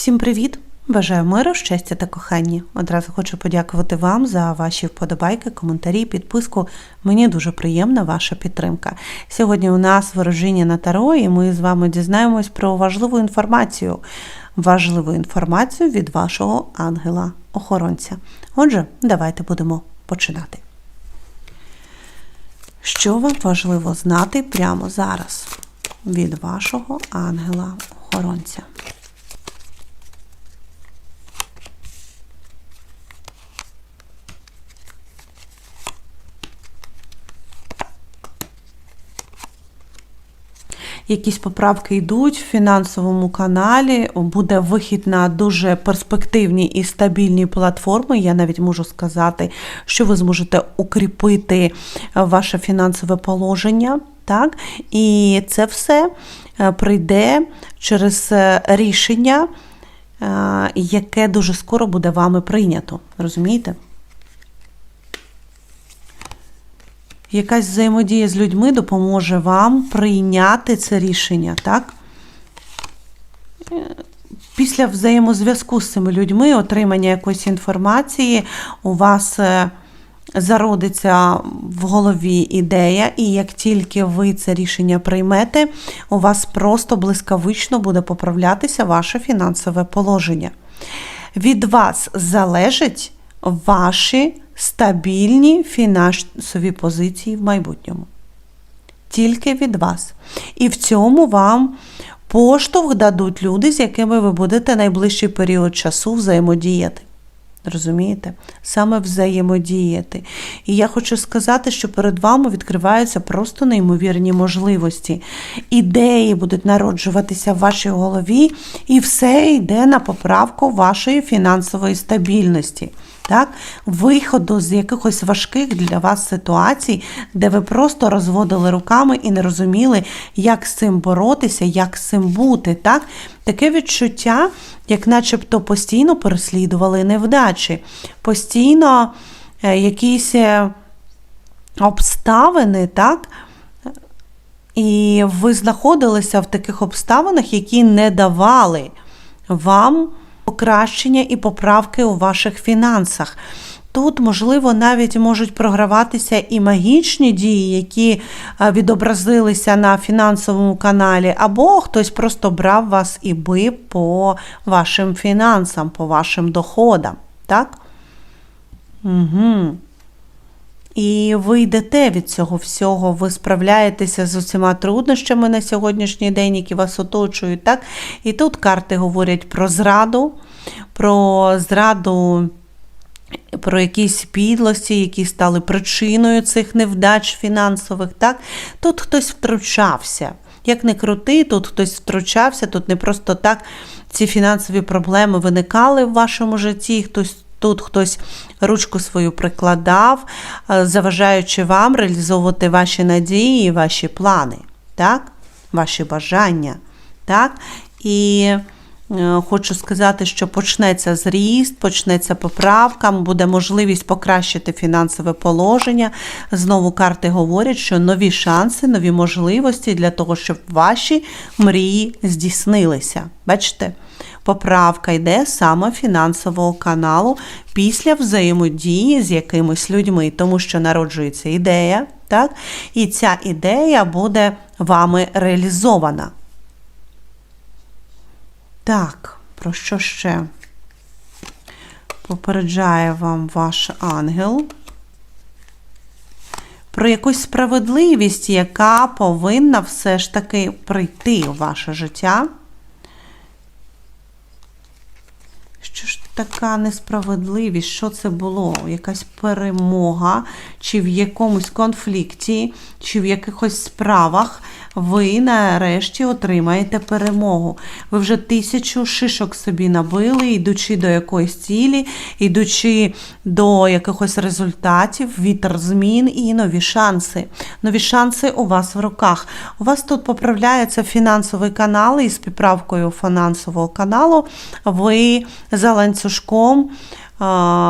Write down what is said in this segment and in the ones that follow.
Всім привіт! Бажаю миру, щастя та кохання. Одразу хочу подякувати вам за ваші вподобайки, коментарі, підписку. Мені дуже приємна ваша підтримка. Сьогодні у нас ворожіння на таро, і ми з вами дізнаємось про важливу інформацію. Важливу інформацію від вашого ангела-охоронця. Отже, давайте будемо починати. Що вам важливо знати прямо зараз від вашого ангела-охоронця? Якісь поправки йдуть в фінансовому каналі. Буде вихід на дуже перспективні і стабільні платформи. Я навіть можу сказати, що ви зможете укріпити ваше фінансове положення. Так? І це все е, прийде через е, рішення, е, яке дуже скоро буде вами прийнято. Розумієте? Якась взаємодія з людьми допоможе вам прийняти це рішення, так? Після взаємозв'язку з цими людьми, отримання якоїсь інформації, у вас е, зародиться в голові ідея, і як тільки ви це рішення приймете, у вас просто блискавично буде поправлятися ваше фінансове положення. Від вас залежить ваші стабільні фінансові позиції в майбутньому. Тільки від вас. І в цьому вам поштовх дадуть люди, з якими ви будете найближчий період часу взаємодіяти. Розумієте? Саме взаємодіяти. І я хочу сказати, що перед вами відкриваються просто неймовірні можливості. Ідеї будуть народжуватися в вашій голові, і все йде на поправку вашої фінансової стабільності так? виходу з якихось важких для вас ситуацій, де ви просто розводили руками і не розуміли, як з цим боротися, як з цим бути. так? Таке відчуття, як начебто постійно переслідували невдачі, постійно е, якісь е, обставини, так? І ви знаходилися в таких обставинах, які не давали вам покращення і поправки у ваших фінансах. Тут, можливо, навіть можуть програватися і магічні дії, які відобразилися на фінансовому каналі, або хтось просто брав вас і бив по вашим фінансам, по вашим доходам. Так? Угу. І ви йдете від цього всього, ви справляєтеся з усіма труднощами на сьогоднішній день, які вас оточують. так? І тут карти говорять про зраду, про зраду, про якісь підлості, які стали причиною цих невдач фінансових. так? Тут хтось втручався. Як не крути, тут хтось втручався, тут не просто так ці фінансові проблеми виникали в вашому житті, хтось Тут хтось ручку свою прикладав, е, заважаючи вам реалізовувати ваші надії ваші плани, так? ваші бажання. Так? І е, хочу сказати, що почнеться зріст, почнеться поправка, буде можливість покращити фінансове положення. Знову карти говорять, що нові шанси, нові можливості для того, щоб ваші мрії здійснилися. Бачите? Поправка йде саме фінансового каналу після взаємодії з якимись людьми, тому що народжується ідея, так? і ця ідея буде вами реалізована. Так, про що ще? Попереджає вам ваш ангел. Про якусь справедливість, яка повинна все ж таки прийти у ваше життя. Що ж така несправедливість? Що це було? Якась перемога, чи в якомусь конфлікті, чи в якихось справах ви нарешті отримаєте перемогу. Ви вже тисячу шишок собі набили, йдучи до якоїсь цілі, йдучи до якихось результатів, вітер змін і нові шанси. Нові шанси у вас в руках. У вас тут поправляється фінансовий канал, і з підправкою фінансового каналу ви за ланцюжком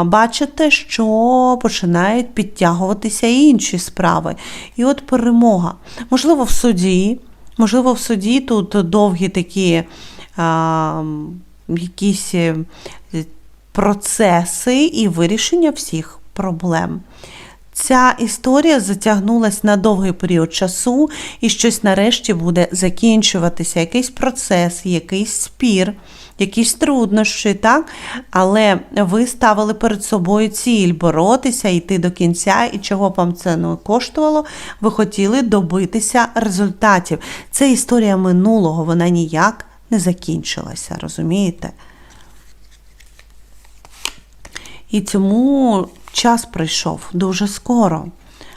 бачите, що починають підтягуватися і інші справи. І от перемога. Можливо, в суді, можливо, в суді тут довгі такі якісь е, процеси і вирішення всіх проблем. Ця історія затягнулась на довгий період часу, і щось нарешті буде закінчуватися, якийсь процес, якийсь спір, якісь труднощі, так? Але ви ставили перед собою ціль боротися, йти до кінця, і чого б вам це не коштувало, ви хотіли добитися результатів. Це історія минулого, вона ніяк не закінчилася, розумієте? І тому час прийшов дуже скоро.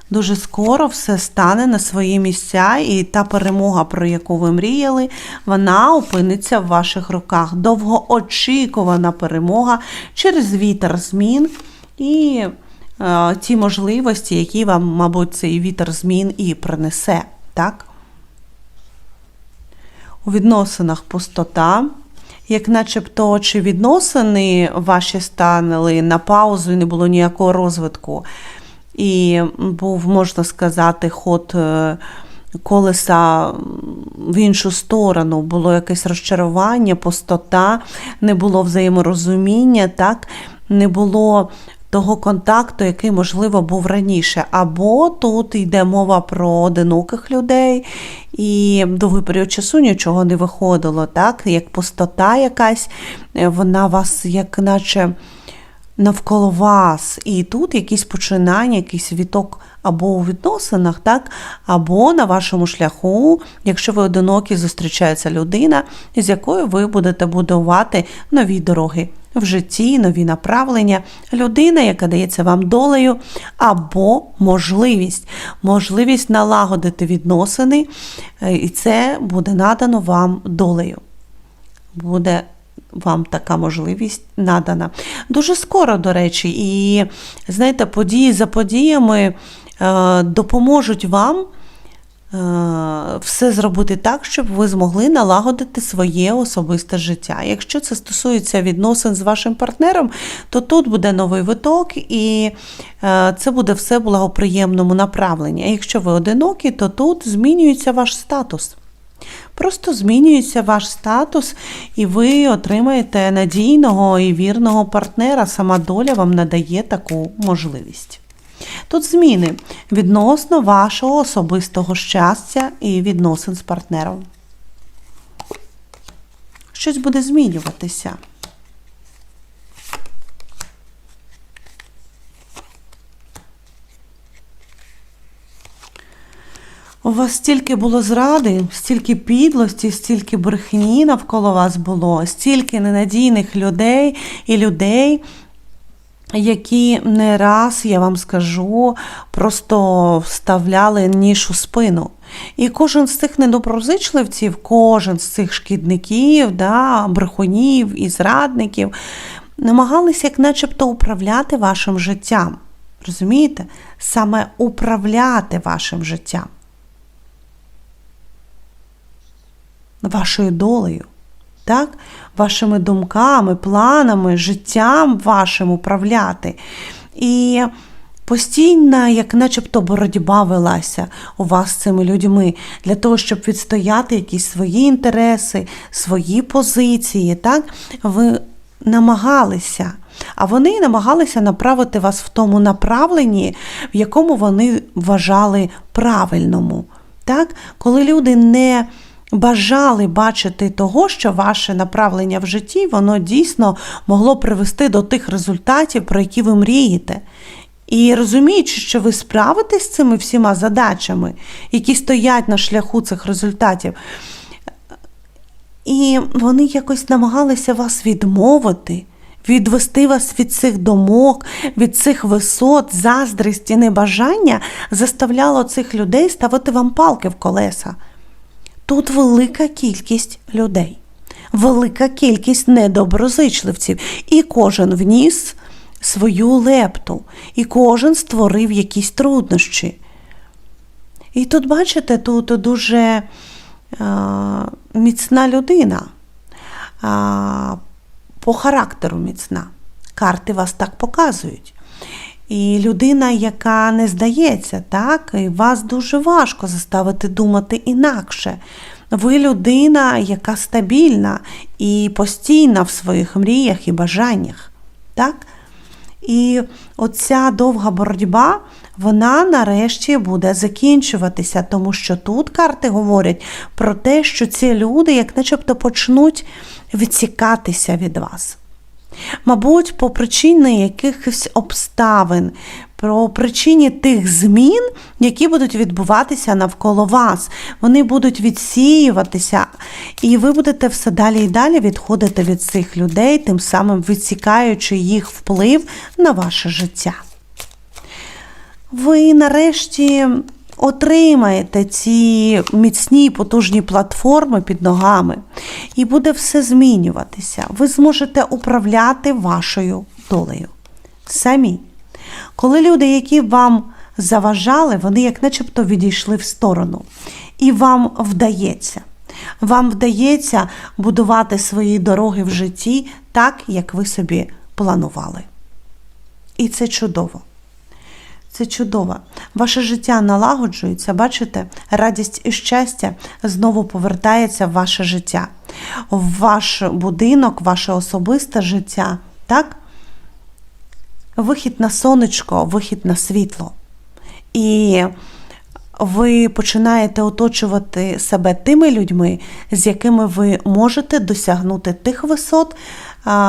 Дуже скоро все стане на свої місця, і та перемога, про яку ви мріяли, вона опиниться в ваших руках. Довгоочікувана перемога через вітер змін і е, ті можливості, які вам, мабуть, цей вітер змін і принесе. Так? У відносинах пустота як начебто чи відносини ваші станули на паузу і не було ніякого розвитку. І був, можна сказати, ход е, колеса в іншу сторону, було якесь розчарування, пустота, не було взаєморозуміння, так? не було того контакту, який, можливо, був раніше. Або тут йде мова про одиноких людей, і довгий період часу нічого не виходило, так? як пустота якась, е, вона вас, як наче навколо вас. І тут якісь починання, якийсь віток або у відносинах, так, або на вашому шляху, якщо ви одинокі, зустрічається людина, з якою ви будете будувати нові дороги. В житті нові направлення, людина, яка дається вам долею, або можливість, можливість налагодити відносини, е, і це буде надано вам долею. Буде вам така можливість надана. Дуже скоро, до речі, і знаєте, події за подіями е, допоможуть вам. Е, все зробити так, щоб ви змогли налагодити своє особисте життя. Якщо це стосується відносин з вашим партнером, то тут буде новий виток, і е, це буде все благоприємному направленні. А якщо ви одинокі, то тут змінюється ваш статус. Просто змінюється ваш статус, і ви отримаєте надійного і вірного партнера. Сама доля вам надає таку можливість. Тут зміни відносно вашого особистого щастя і відносин з партнером. Щось буде змінюватися. У вас стільки було зради, стільки підлості, стільки брехні навколо вас було, стільки ненадійних людей і людей, які не раз, я вам скажу, просто вставляли ніж у спину. І кожен з цих недоброзичливців, кожен з цих шкідників, да, брехунів і зрадників намагалися як начебто управляти вашим життям. Розумієте? Саме управляти вашим життям. Вашою долею так? вашими думками, планами, життям вашим управляти. І постійна, як начебто, боротьба велася у вас з цими людьми для того, щоб відстояти якісь свої інтереси, свої позиції. так? Ви намагалися. А вони намагалися направити вас в тому направленні, в якому вони вважали правильному. Так? Коли люди не бажали бачити того, що ваше направлення в житті, воно дійсно могло привести до тих результатів, про які ви мрієте. І розуміючи, що ви справитесь з цими всіма задачами, які стоять на шляху цих результатів, і вони якось намагалися вас відмовити, відвести вас від цих домок, від цих висот, заздрості, небажання заставляло цих людей ставити вам палки в колеса. Тут велика кількість людей, велика кількість недоброзичливців, і кожен вніс свою лепту, і кожен створив якісь труднощі. І тут, бачите, тут дуже а, міцна людина, а, по характеру міцна. Карти вас так показують. І людина, яка не здається, так, і вас дуже важко заставити думати інакше. Ви людина, яка стабільна і постійна в своїх мріях і бажаннях. Так? І оця довга боротьба, вона нарешті буде закінчуватися, тому що тут карти говорять про те, що ці люди, як начебто, почнуть відсікатися від вас. Мабуть, по причині якихось обставин, про причині тих змін, які будуть відбуватися навколо вас. Вони будуть відсіюватися, і ви будете все далі і далі відходити від цих людей, тим самим відсікаючи їх вплив на ваше життя. Ви нарешті отримаєте ці міцні потужні платформи під ногами, і буде все змінюватися. Ви зможете управляти вашою долею. Самі. Коли люди, які вам заважали, вони як начебто відійшли в сторону. І вам вдається. Вам вдається будувати свої дороги в житті так, як ви собі планували. І це чудово. Це чудово. Ваше життя налагоджується, бачите, радість і щастя знову повертається в ваше життя, в ваш будинок, ваше особисте життя. Так? Вихід на сонечко, вихід на світло. І ви починаєте оточувати себе тими людьми, з якими ви можете досягнути тих висот,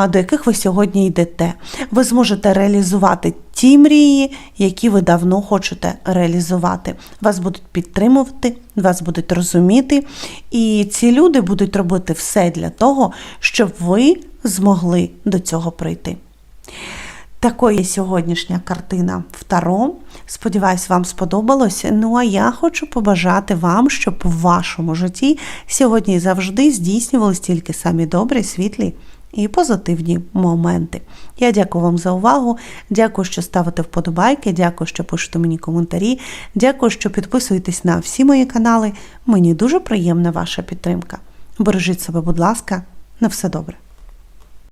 до яких ви сьогодні йдете. Ви зможете реалізувати ті мрії, які ви давно хочете реалізувати. Вас будуть підтримувати, вас будуть розуміти, і ці люди будуть робити все для того, щоб ви змогли до цього прийти. Такою сьогоднішня картина в Таро. Сподіваюсь, вам сподобалось. Ну а я хочу побажати вам, щоб в вашому житті сьогодні і завжди здійснювались тільки самі добрі, світлі і позитивні моменти. Я дякую вам за увагу. Дякую, що ставите вподобайки. Дякую, що пишете мені коментарі. Дякую, що підписуєтесь на всі мої канали. Мені дуже приємна ваша підтримка. Бережіть себе, будь ласка, на все добре.